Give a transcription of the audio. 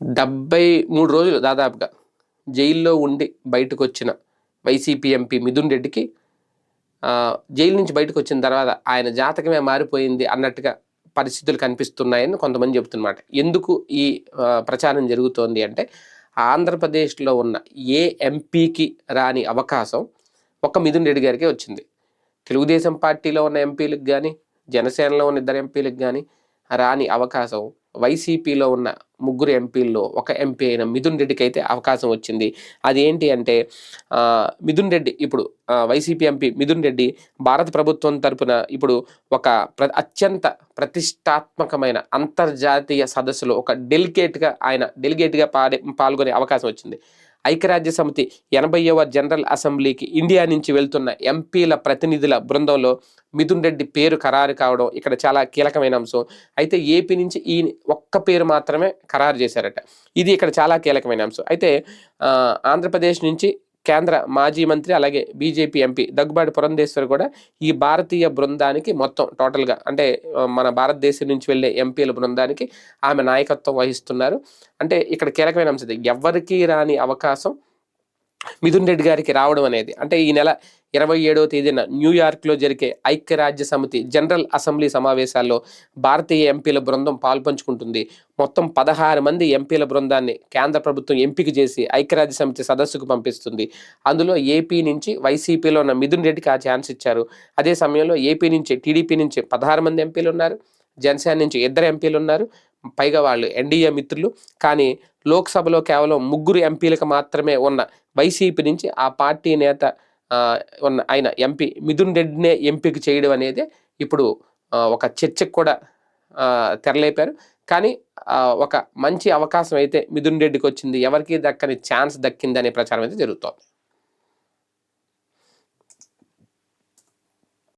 డెబ్బై మూడు రోజులు దాదాపుగా జైల్లో ఉండి బయటకు వచ్చిన వైసీపీ ఎంపీ మిథున్ రెడ్డికి జైలు నుంచి బయటకు వచ్చిన తర్వాత ఆయన జాతకమే మారిపోయింది అన్నట్టుగా పరిస్థితులు కనిపిస్తున్నాయని కొంతమంది చెబుతున్నమాట. ఎందుకు ఈ ప్రచారం జరుగుతోంది అంటే ఆంధ్రప్రదేశ్లో ఉన్న ఏ ఎంపీకి రాని అవకాశం ఒక మిథున్ రెడ్డి గారికి వచ్చింది. తెలుగుదేశం పార్టీలో ఉన్న ఎంపీలకు కానీ జనసేనలో ఉన్న ఇద్దరు ఎంపీలకు కానీ రాని అవకాశం వైసీపీలో ఉన్న ముగ్గురు ఎంపీల్లో ఒక ఎంపీ అయిన మిథున్ రెడ్డికి అయితే అవకాశం వచ్చింది. అది ఏంటి అంటే మిథున్ రెడ్డి ఇప్పుడు వైసీపీ ఎంపీ మిథున్ రెడ్డి భారత ప్రభుత్వం తరపున ఇప్పుడు ఒక ప్ర అత్యంత ప్రతిష్టాత్మకమైన అంతర్జాతీయ సదస్సులో ఒక డెలిగేట్గా ఆయన డెలిగేట్గా పాడే పాల్గొనే అవకాశం వచ్చింది. ఐక్యరాజ్య సమితి ఎనభైవ జనరల్ అసెంబ్లీకి ఇండియా నుంచి వెళ్తున్న ఎంపీల ప్రతినిధుల బృందంలో మిథున్ రెడ్డి పేరు ఖరారు కావడం ఇక్కడ చాలా కీలకమైన అంశం. అయితే ఏపీ నుంచి ఈ ఒక్క పేరు మాత్రమే ఖరారు చేశారట. ఇది ఇక్కడ చాలా కీలకమైన అంశం. అయితే ఆంధ్రప్రదేశ్ నుంచి కేంద్ర మాజీ మంత్రి అలాగే బీజేపీ ఎంపీ దగ్గుబాటి పురంధేశ్వర్ కూడా ఈ భారతీయ బృందానికి మొత్తం టోటల్గా అంటే మన భారతదేశం నుంచి వెళ్ళే ఎంపీల బృందానికి ఆమె నాయకత్వం వహిస్తున్నారు. అంటే ఇక్కడ కీలకమైన అంశం ఎవరికీ రాని అవకాశం మిథున్ రెడ్డి గారికి రావడం అనేది అంటే ఈ నెల ఇరవై ఏడవ తేదీన న్యూయార్క్లో జరిగే ఐక్యరాజ్య సమితి జనరల్ అసెంబ్లీ సమావేశాల్లో భారతీయ ఎంపీల బృందం పాల్పంచుకుంటుంది. మొత్తం పదహారు మంది ఎంపీల బృందాన్ని కేంద్ర ప్రభుత్వం ఎంపిక చేసి ఐక్యరాజ్య సమితి సదస్సుకు పంపిస్తుంది. అందులో ఏపీ నుంచి వైసీపీలో ఉన్న మిథున్ రెడ్డికి ఆ ఛాన్స్ ఇచ్చారు. అదే సమయంలో ఏపీ నుంచి టీడీపీ నుంచి పదహారు మంది ఎంపీలు ఉన్నారు. జనసేన నుంచి ఇద్దరు ఎంపీలు ఉన్నారు. పైగా వాళ్ళు ఎన్డీఏ మిత్రులు. కానీ లోక్సభలో కేవలం ముగ్గురు ఎంపీలకు మాత్రమే ఉన్న వైసీపీ నుంచి ఆ పార్టీ నేత ఉన్న ఆయన ఎంపీ మిథున్ రెడ్డినే ఎంపిక చేయడం అనేది ఇప్పుడు ఒక చర్చకు కూడా తెరలేపారు. కానీ ఒక మంచి అవకాశం అయితే మిథున్ రెడ్డికి వచ్చింది. ఎవరికి దక్కని ఛాన్స్ దక్కింది అనే ప్రచారం అయితే జరుగుతోంది.